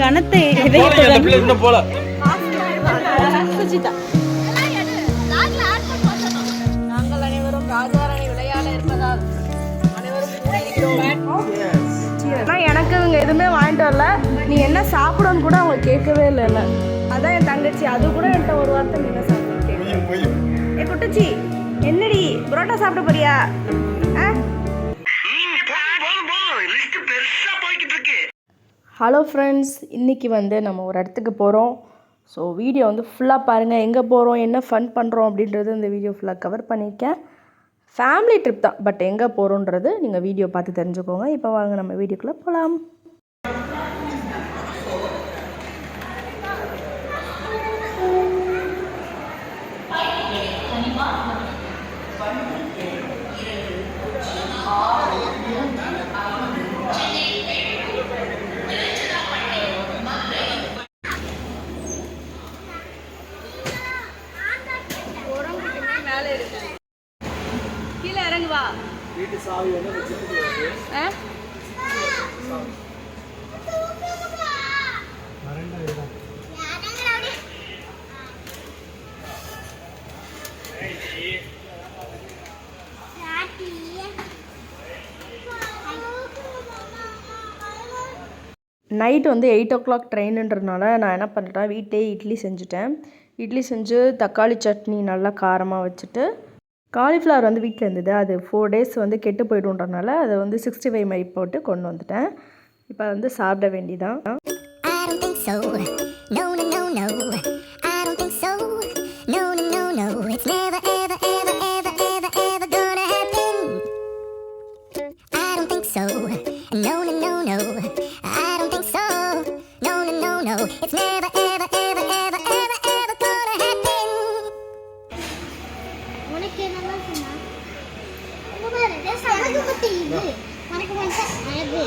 கனத்தை பிள்ளை இன்னும் போல சுஜிதா. நாங்கள் அனைவரும் ராஜாரணி விளையாட இருப்பதால் அனைவரும் எனக்கு இவங்க எதுவுமே வாங்கிட்டு வரல. நீ என்ன சாப்பிடன்னு கூட அவங்க கேட்கவே இல்லைல்ல அதான் என் தங்கச்சி. அது கூட என்கிட்ட ஒரு வார்த்தை நீ என்ன சாப்பிட ஏ குட்டச்சி என்னடி? புரோட்டா சாப்பிட போறியா? ஹலோ ஃப்ரெண்ட்ஸ் இன்றைக்கி வந்து நம்ம ஒரு இடத்துக்கு போகிறோம் ஸோ வீடியோ வந்து ஃபுல்லாக பாருங்கள் எங்கே போகிறோம் என்ன ஃபன் பண்ணுறோம் அப்படின்றது இந்த வீடியோ ஃபுல்லாக கவர் பண்ணியிருக்கேன் ஃபேமிலி ட்ரிப் தான். பட் எங்கே போகிறோன்றது நீங்கள் வீடியோ பார்த்து தெரிஞ்சுக்கோங்க. இப்போ வாங்க நம்ம வீடியோக்குள்ளே போகலாம் கீழே நைட்டு வந்து எயிட் ஓ கிளாக் ட்ரெயினுன்றதுனால நான் என்ன பண்ணிட்டேன் வீட்டிலே இட்லி செஞ்சுட்டேன். இட்லி செஞ்சு தக்காளி சட்னி நல்லா காரமாக வச்சுட்டு காலிஃப்ளவர் வந்து வீட்டில் இருந்தது. அது ஃபோர் டேஸ் வந்து கெட்டு போய்டுன்றனால அதை வந்து சிக்ஸ்டி ஃபைவ் மாதிரி போட்டு கொண்டு வந்துட்டேன். இப்போ வந்து சாப்பிட வேண்டியதான் உனக்கு என்னதான் சொன்னா? பத்தி இது உனக்கு மட்டும் அழகு.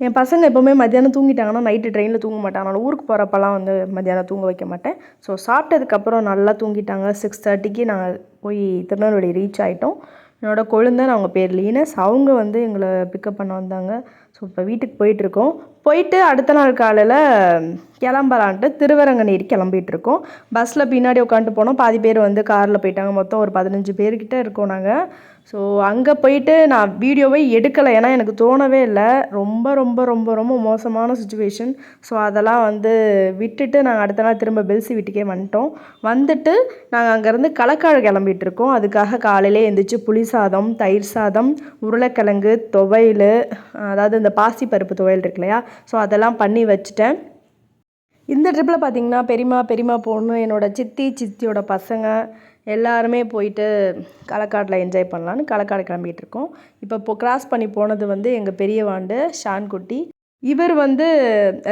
என் பசங்க எப்போவுமே மத்தியானம் தூங்கிட்டாங்கன்னா நைட்டு ட்ரெயினில் தூங்க மாட்டாங்க. நான் ஊருக்கு போகிறப்பெல்லாம் வந்து மத்தியானம் தூங்க வைக்க மாட்டேன். ஸோ சாப்பிட்டதுக்கப்புறம் நல்லா தூங்கிட்டாங்க. சிக்ஸ் தேர்ட்டிக்கு நாங்கள் போய் திருநெல்வேலி ரீச் ஆகிட்டோம் என்னோடய கொழுந்தன் அவங்க பேர் லீனஸ். அவங்க வந்து எங்களை பிக்கப் பண்ண வந்தாங்க. ஸோ இப்போ வீட்டுக்கு போயிட்டுருக்கோம். போயிட்டு அடுத்த நாள் காலையில் கிளம்பலான்ட்டு திருவரங்கநேரி கிளம்பிட்டு இருக்கோம் பஸ்ஸில் பின்னாடி உட்காந்துட்டு போனோம். பாதி பேர் வந்து காரில் போயிட்டாங்க. மொத்தம் ஒரு பதினஞ்சு பேர்கிட்ட இருக்கோம் நாங்கள் ஸோ அங்கே போயிட்டு நான் வீடியோவே எடுக்கலை. ஏன்னா எனக்கு தோணவே இல்லை. ரொம்ப ரொம்ப ரொம்ப ரொம்ப மோசமான சுச்சுவேஷன் ஸோ அதெல்லாம் வந்து விட்டுட்டு நாங்கள் அடுத்த நாள் திரும்ப பெல்சி வீட்டுக்கே வந்துட்டோம். வந்துட்டு நாங்கள் அங்கேருந்து களக்காடு கிளம்பிட்டு இருக்கோம். அதுக்காக காலையிலே எழுந்திரிச்சு புளி சாதம் தயிர் சாதம் உருளைக்கிழங்கு துவையல் அதாவது இந்த பாசி பருப்பு துவையல் இருக்கு இல்லையா? ஸோ அதெல்லாம் பண்ணி வச்சுட்டேன். இந்த ட்ரிப்பில் பார்த்தீங்கன்னா பெரியம்மா பெரியம்மா பொண்ணு என்னோடய சித்தி சித்தியோட பசங்க எல்லாருமே போயிட்டு களக்காட்டில் என்ஜாய் பண்ணலான்னு களக்காடு கிளம்பிகிட்டு இருக்கோம் இப்போ இப்போ கிராஸ் பண்ணி போனது வந்து எங்கள் பெரியவாண்டு ஷான் குட்டி இவர் வந்து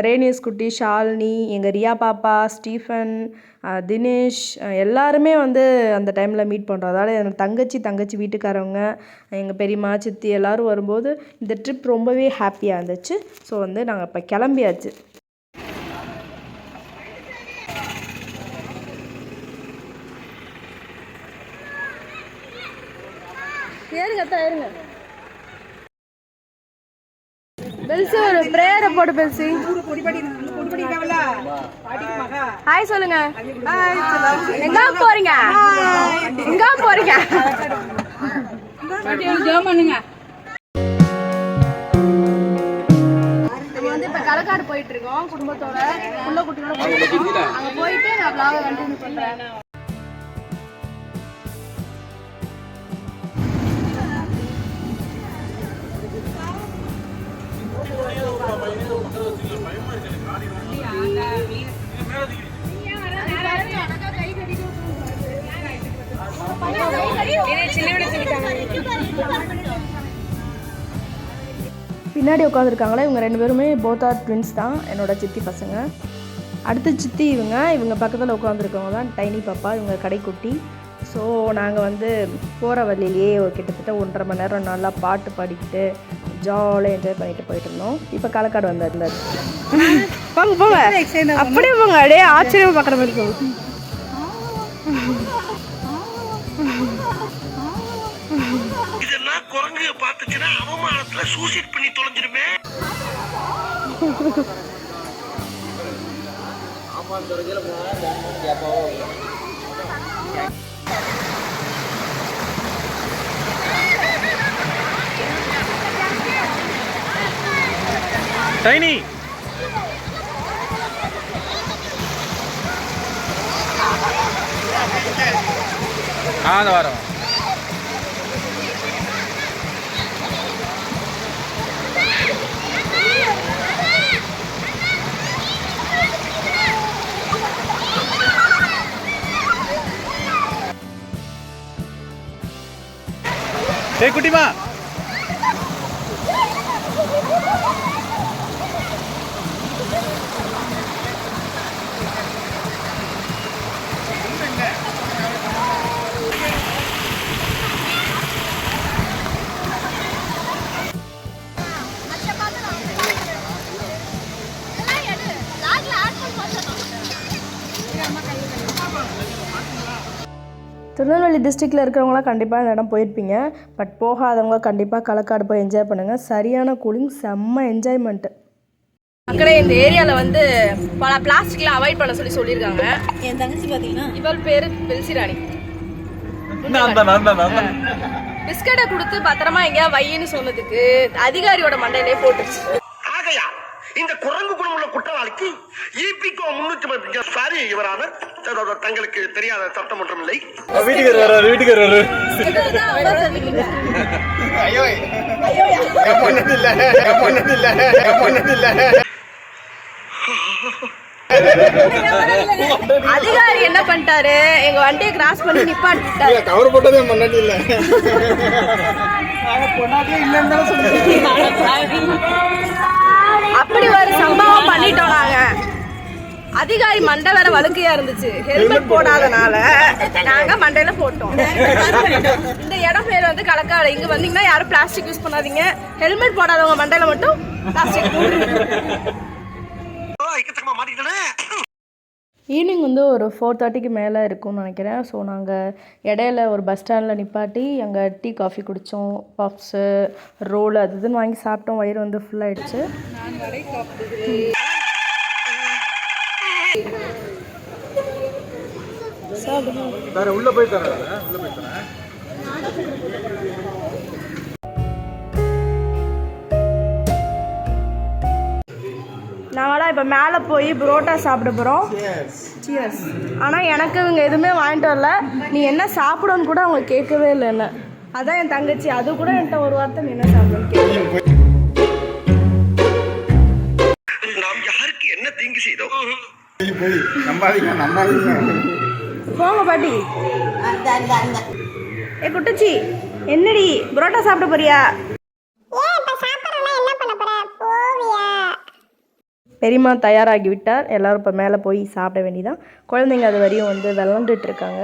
ரேனியஸ் குட்டி ஷாலினி எங்கள் ரியா பாப்பா ஸ்டீஃபன் தினேஷ் எல்லாருமே வந்து அந்த டைமில் மீட் பண்ணுறோம் அதாவது என் தங்கச்சி தங்கச்சி வீட்டுக்காரவங்க எங்கள் பெரியம்மா சித்தி எல்லோரும் வரும்போது இந்த ட்ரிப் ரொம்பவே ஹாப்பியாக இருந்துச்சு. ஸோ வந்து நாங்கள் இப்போ கிளம்பியாச்சு. ஏறுங்க அத்தா ஏறுங்க. பெல்சி ஒரு பிரேயரை போடு பெல்சி. ஹாய் சொல்லுங்க. எங்க போறீங்க? எங்க போறீங்க? நம்ம போயிட்டு இருக்கோம் குடும்பத்தோட. உள்ள குட்டியோட போயிட்டு அங்க போயிட்டு நான் vlog கண்டினியூ பண்றேன். பின்னாடி உட்காந்துருக்காங்களே இவங்க ரெண்டு பேருமே போத் ஆர் ட்வின்ஸ் தான் என்னோட சித்தி பசங்க. அடுத்து சித்தி இவங்க இவங்க பக்கத்தில் உட்காந்துருக்கவங்க தான் டைனி பாப்பா இவங்க கடைக்குட்டி. ஸோ நாங்கள் வந்து போகிற வழியிலேயே ஒரு கிட்டத்தட்ட ஒன்றரை மணி நேரம் நல்லா பாட்டு பாடிக்கிட்டு ஜாலியாக என்ஜாய் பண்ணிட்டு போயிட்டு இருந்தோம். இப்போ களக்காடு வந்தார் போங்க. போங்க அப்படியே போங்க. அப்படியே ஆச்சரியமாக பார்க்குற மாதிரி போங்க இதெல்லாம் குரங்கு பார்த்துச்சுன்னா அவமானத்துல சூசைட் பண்ணி தொலைஞ்சிருமே டைனி ஆ அந்த வாரம். ஏய் குட்டிமா. திருநெல்வேலி டிஸ்ட்ரிக்டில் இருக்கிறவங்களாம் கண்டிப்பாக இந்த இடம் போயிருப்பீங்க. பட் போகாதவங்க கண்டிப்பாக களக்காடு போய் என்ஜாய் பண்ணுங்கள் சரியான கூலிங் செம்ம என்ஜாய்மெண்ட்டு மக்களே இந்த ஏரியால வந்து பல பிளாஸ்டிக்லாம் அவாய்ட் பண்ண சொல்லி சொல்லியிருக்காங்க. என் தங்கச்சி பாத்தீங்கன்னா இவள் பேரு நான் தான் பிஸ்கட்டை கொடுத்து பத்திரமா எங்கேயா வையின்னு சொன்னதுக்கு அதிகாரியோட மண்டையிலே போட்டுருச்சு. ஆகையா இந்த குரங்கு குணமுள்ள குற்றவாளிக்கு இபிகோ முன்னூத்தி சாரி இவரான தங்களுக்கு தெரியாத சட்டம் ஒன்றும் இல்லை. வீட்டுக்கு வர்றாரு வீட்டுக்கு வர்றாரு. அதிகாரி என்ன பண்ணிட்டாரு? எங்க வண்டியை கிராஸ் பண்ணி நிப்பாட்டிட்டாரு. கவர் போட்டதே முன்னாடி இல்ல. அப்படி ஒரு சம்பவம் பண்ணிட்டோம் நாங்க அதிகாரி மண்டை வேற வழுக்கையா இருந்துச்சு. ஹெல்மெட் போடாதனால நாங்க மண்டையில போட்டோம். இந்த இடம் பேர் வந்து களக்காடு இங்க வந்தீங்கன்னா யாரும் பிளாஸ்டிக் யூஸ் பண்ணாதீங்க. ஹெல்மெட் போடாதவங்க மண்டையில மட்டும் பிளாஸ்டிக் ஈவினிங் வந்து ஒரு ஃபோர் தேர்ட்டிக்கு மேலே இருக்கும்னு நினைக்கிறேன். ஸோ நாங்கள் இடையில ஒரு பஸ் ஸ்டாண்டில் நிப்பாட்டி அங்கே டீ காஃபி குடித்தோம் பஃப்ஸு ரோல் அது இதுன்னு வாங்கி சாப்பிட்டோம். வயிறு வந்து ஃபுல் வேற உள்ள போய் தரேன். உள்ள போய் தரேன். நாங்களாம் இப்போ மேலே போய் புரோட்டா சாப்பிட போகிறோம் சியர்ஸ் ஆனால் எனக்கு இவங்க எதுவுமே வாங்கிட்டு வரல. நீ என்ன சாப்பிடன்னு கூட அவங்க கேட்கவே இல்லை என்ன. அதான் என் தங்கச்சி. அது கூட என்கிட்ட ஒரு வார்த்தை நீ என்ன சாப்பிடணும்னு கேட்கல நாம் யாருக்கு என்ன தீங்கு செய்தோம்? நம்பாதீங்க நம்பாதீங்க போங்க பாட்டி ஏ குட்டச்சி என்னடி புரோட்டா சாப்பிட போறியா பெரியம்மா தயாராகி விட்டார் எல்லோரும் இப்போ மேலே போய் சாப்பிட வேண்டியதான் குழந்தைங்க அது வரையும் வந்து விளாண்டுட்டு இருக்காங்க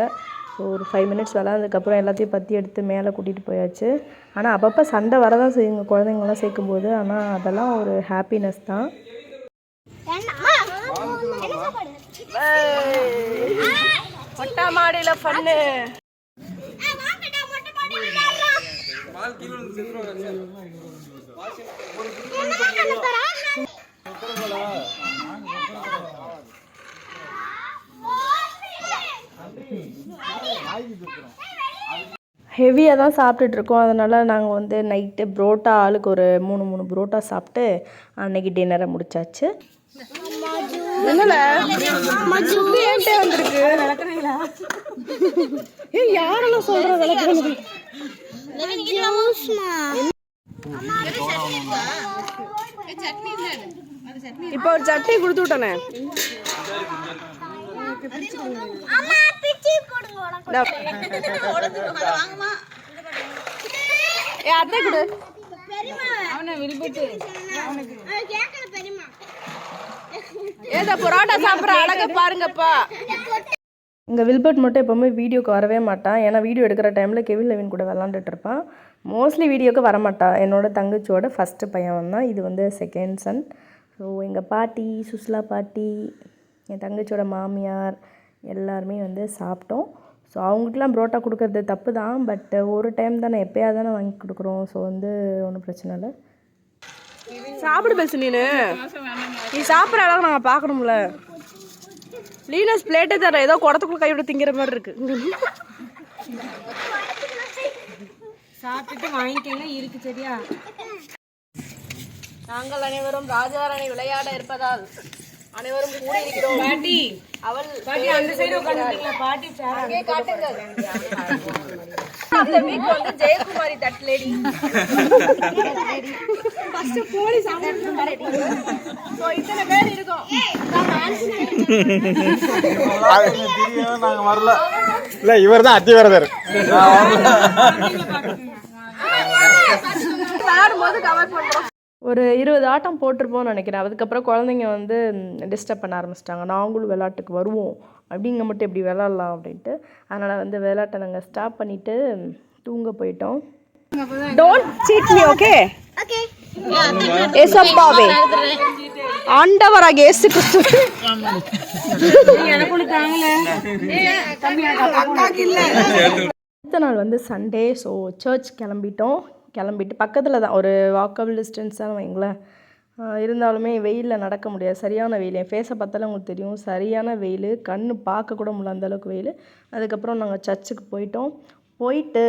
ஸோ ஒரு ஃபைவ் மினிட்ஸ் விளாண்டதுக்கப்புறம் எல்லாத்தையும் பற்றி எடுத்து மேலே கூட்டிகிட்டு போயாச்சு ஆனால் அப்பப்போ சண்டை வரதான் செய்யுங்க குழந்தைங்களாம் சேர்க்கும்போது ஆனால் அதெல்லாம் ஒரு ஹாப்பினஸ் தான் மொட்டை மாடியில பண்ணு. ஹெவியாக தான் சாப்பிட்டுட்டு இருக்கோம் அதனால் நாங்கள் வந்து நைட்டு புரோட்டா ஆளுக்கு ஒரு மூணு மூணு புரோட்டா சாப்பிட்டு அன்னைக்கு டின்னரை முடிச்சாச்சு. என்னல சுத்தி ஏன்ட்டே வந்திருக்கு? ஏய் யாரெல்லாம் சொல்ற விளக்குறது இப்போ ஒரு சட்னி கொடுத்து விட்டனே. அத்தை கொடு. பெரியம்மா. அவனுக்கு. ஏதோ புரோட்டா சாப்பிட்ற அழக பாருங்கப்பா. இங்கே வில்பர்ட் மட்டும் எப்போவுமே வீடியோக்கு வரவே மாட்டான் ஏன்னா வீடியோ எடுக்கிற டைமில் கெவின் லெவின் கூட விளாண்டுட்டு இருப்பான். மோஸ்ட்லி வீடியோக்கு வரமாட்டான் என்னோடய தங்கச்சியோட ஃபஸ்ட்டு பையன் தான் இது வந்து செகண்ட் சன் ஸோ எங்கள் பாட்டி சுஸ்லா பாட்டி என் தங்கச்சியோட மாமியார் எல்லாருமே வந்து சாப்பிட்டோம். ஸோ அவங்களுக்குலாம் புரோட்டா கொடுக்கறது தப்பு தான் பட் ஒரு டைம் தானே எப்போயாவது தானே வாங்கி கொடுக்குறோம். ஸோ வந்து ஒன்றும் பிரச்சனை இல்லை. சாப்பிடு பேசு நீனு. நீ சாப்பிட்ற அளவுக்கு நாங்கள் பார்க்கணும்ல. லீனஸ் பிளேட்டே தர ஏதோ குடத்துக்குள்ள கை விட திங்கிற மாதிரி இருக்கு. சாப்பிட்டுட்டு வாங்கிக்கங்க இருக்கு சரியா? நாங்கள் அனைவரும் ராஜாரணி விளையாட இருப்பதால் அனைவரும் கூடி இருக்கிறோம் பாட்டி அவள் பாட்டி அந்த சைடு உட்கார்ந்துட்டீங்களா பாட்டி அங்கே காட்டுங்க அந்த வீக் வந்து Jayakumari that lady first police so இத்தனை பேர் இருக்கோம். தெரியும் நாங்க வரல இல்ல இவர் தான் அத்திவரதர். விளையாடும் போது கவர் பண்றோம் ஒரு இருபது ஆட்டம் போட்டிருப்போம்னு நினைக்கிறேன். அதுக்கப்புறம் குழந்தைங்க வந்து டிஸ்டர்ப் பண்ண ஆரம்பிச்சிட்டாங்க. நாங்களும் விளையாட்டுக்கு வருவோம். அப்படிங்க மட்டும் எப்படி விளாட்லாம் அப்படின்ட்டு. அதனால் வந்து விளையாட்டை நாங்கள் ஸ்டாப் பண்ணிவிட்டு தூங்க போயிட்டோம். Don't cheat me okay okay ஏசப்பாவே. ஆண்டவராக இயேசு கிறிஸ்து அடுத்த நாள் வந்து சண்டே ஸோ சர்ச் கிளம்பிட்டோம். கிளம்பிட்டு பக்கத்தில் தான். ஒரு வாக்கபிள் டிஸ்டன்ஸ் தான் வைங்களேன் இருந்தாலுமே வெயிலில் நடக்க முடியாது. சரியான வெயில். என் ஃபேஸை பார்த்தாலே உங்களுக்கு தெரியும். சரியான வெயில். கண் பார்க்கக்கூட முடியல அந்தளவுக்கு வெயில். அதுக்கப்புறம் நாங்கள் சர்ச்சுக்கு போயிட்டோம். போயிட்டு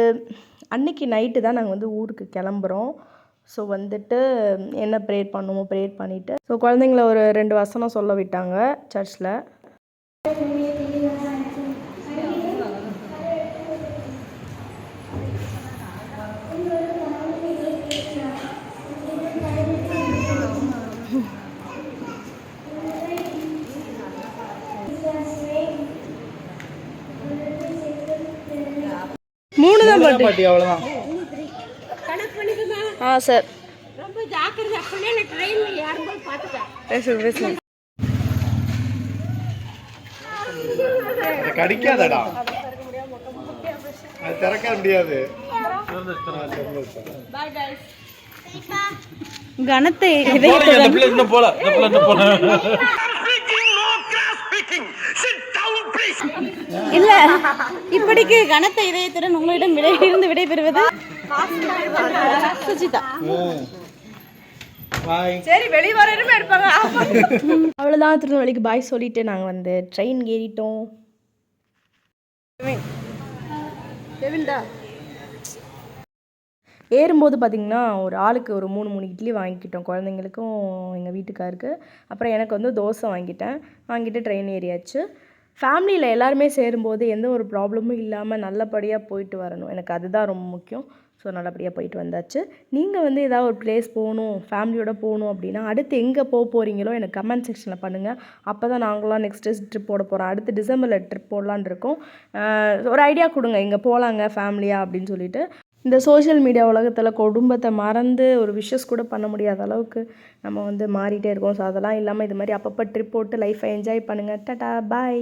அன்னைக்கு நைட்டு தான் நாங்கள் வந்து ஊருக்கு கிளம்புறோம். ஸோ வந்துட்டு என்ன ப்ரேயர் பண்ணுமோ ப்ரேயர் பண்ணிவிட்டு ஸோ குழந்தைங்கள ஒரு ரெண்டு வசனம் சொல்ல விட்டாங்க சர்ச்சில் Thank you. பாட்டு பாட்டி அவ்வளவுதான். ஆ சார். ரொம்ப ஜாக்கிரதை. அப்படியே நான் ட்ரெயின்ல ஏறும்போது பார்த்துட்டேன். பேசுங்க பேசுங்க இது கடிக்காதடா. அது திறக்க முடியாது. Down, please. இல்ல. இப்படிக்கு கனத்த இதயத்துடன் உங்களிடம் விடை இருந்து விடைபெறுவது சுஜிதா. சரி வெளிய வரணுமே எடுப்பாங்க. அவ்வளோதான் திருநெல்வேலிக்கு பாய் சொல்லிட்டு நாங்கள் வந்து ட்ரெயின் ஏறிட்டோம். ஏறும்போது பார்த்திங்கன்னா ஒரு ஆளுக்கு ஒரு மூணு மூணு இட்லி வாங்கிக்கிட்டோம் குழந்தைங்களுக்கும் எங்கள் வீட்டுக்காருக்கு. அப்புறம் எனக்கு வந்து தோசை வாங்கிட்டேன். வாங்கிட்டு ட்ரெயின் ஏறியாச்சு. ஃபேமிலியில் எல்லாருமே சேரும்போது எந்த ஒரு ப்ராப்ளமும் இல்லாமல் நல்லபடியாக போயிட்டு வரணும். எனக்கு அதுதான் ரொம்ப முக்கியம். ஸோ நல்லபடியாக போயிட்டு வந்தாச்சு. நீங்கள் வந்து ஏதாவது ஒரு பிளேஸ் போகணும் ஃபேமிலியோட போகணும் அப்படின்னா அடுத்து எங்கே போக போகிறீங்களோ எனக்கு கமெண்ட் செக்ஷனில் பண்ணுங்கள் அப்போ தான் நாங்களாம் நெக்ஸ்ட் ட்ரிப் போட போகிறோம் அடுத்து டிசம்பரில் ட்ரிப் போடலான்னு இருக்கோம். ஒரு ஐடியா கொடுங்க. இங்கே போகலாங்க ஃபேமிலியாக அப்படின்னு சொல்லிட்டு. இந்த சோஷியல் மீடியா உலகத்தில் குடும்பத்தை மறந்து ஒரு விஷஸ் கூட பண்ண முடியாத அளவுக்கு நம்ம வந்து மாறிட்டே இருக்கோம். ஸோ அதெல்லாம் இல்லாமல் இது மாதிரி அப்பப்போ ட்ரிப் போட்டு லைஃப்பை என்ஜாய் பண்ணுங்கள் டட்டா பாய்